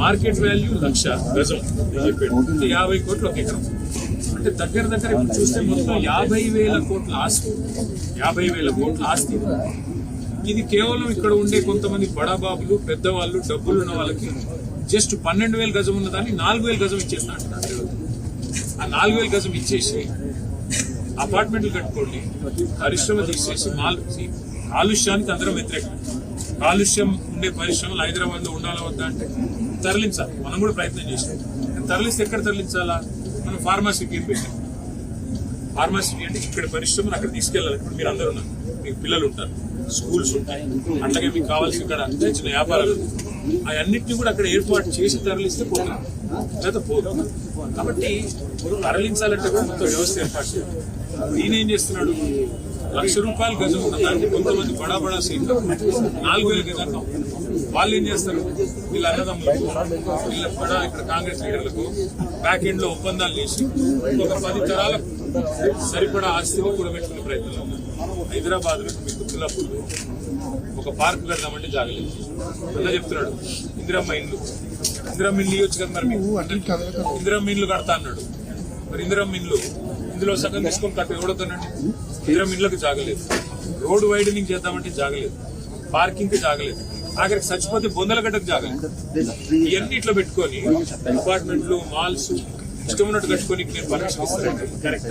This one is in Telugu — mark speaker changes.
Speaker 1: మార్కెట్ వాల్యూ లక్ష గజం చెప్పాడు. యాభై కోట్లు ఒక ఎకరం. అంటే దగ్గర దగ్గర ఇప్పుడు చూస్తే మొత్తం యాభై వేల కోట్ల ఆస్తి. యాభై వేల కోట్ల ఆస్తి. ఇది కేవలం ఇక్కడ ఉండే కొంతమంది బడాబాబులు పెద్దవాళ్ళు డబ్బులు ఉన్న వాళ్ళకి జస్ట్ పన్నెండు వేల గజం ఉన్నదాన్ని నాలుగు వేల గజం ఇచ్చేస్తా అంటున్నారు ఆ నాలుగు వేల గజం ఇచ్చేసి అపార్ట్మెంట్లు కట్టుకోండి పరిశ్రమ తీసేసి మాల్ కాలుష్యానికి అందరం వ్యతిరేకం. కాలుష్యం ఉండే పరిశ్రమలు హైదరాబాద్లో ఉండాలా వద్దా అంటే తరలించాలి. మనం కూడా ప్రయత్నం చేసాం తరలిస్తే ఎక్కడ తరలించాలా? మనం ఫార్మాసిటీ పెట్టాం. ఫార్మాసిటీ అంటే ఇక్కడ పరిశ్రమను అక్కడ తీసుకెళ్ళాలి. ఇప్పుడు మీరు అందరు ఉన్నారు. మీకు పిల్లలు ఉంటారు. స్కూల్స్ ఉంటాయి. అట్లాగే మీకు కావాల్సిన ఇక్కడ చిన్న చిన్న వ్యాపారాలు అవన్నిటిని కూడా అక్కడ ఏర్పాటు చేసి తరలిస్తే పోతుంది. లేదా పోదు. కాబట్టి తరలించాలంటే కూడా మొత్తం వ్యవస్థ ఏర్పాటు చేయాలి. ఈయన ఏం చేస్తున్నాడు? లక్ష రూపాయలు గజం ఉన్న దానికి కొంతమంది బడా బడా సీట్లు. నాలుగు వేల గజాలు వాళ్ళు ఏం చేస్తారు? వీళ్ళ అన్నదమ్ములకు వీళ్ళ బడా ఇక్కడ కాంగ్రెస్ లీడర్లకు బ్యాక్ ఎండ్లో ఒప్పందాలు చేసి ఒక పది తరాలకు సరిపడా ఆస్తిని కూడబెట్టుకునే ప్రయత్నంలో ఉన్నారు హైదరాబాద్లో మీకు తులపూర్లో ఒక పార్క్ కడదామంటే జాగలేదు అలా చెప్తున్నాడు. ఇందిరమ్మ ఇల్లు. ఇందిరమ్మ ఇల్లు ఇవ్వచ్చు కదా మరి ఇందిరమ్మ ఇల్లు కడతా అన్నాడు. మరి ఇందిరమ్మ ఇల్లు ఇందులో సగం తీసుకొని కట్ట ఎవడతానండి తీరం ఇళ్ళకి జాగలేదు. రోడ్ వైడనింగ్ చేద్దామంటే జాగలేదు. పార్కింగ్కి జాగలేదు. ఆఖరికి చచ్చిపోతే బొందలగడ్డకు జాగలేదు. ఇవన్నీ ఇట్లా పెట్టుకొని అపార్ట్మెంట్లు మాల్స్ ఇష్టం ఉన్నట్టు కట్టుకొని నేను పరీక్ష కరెక్ట్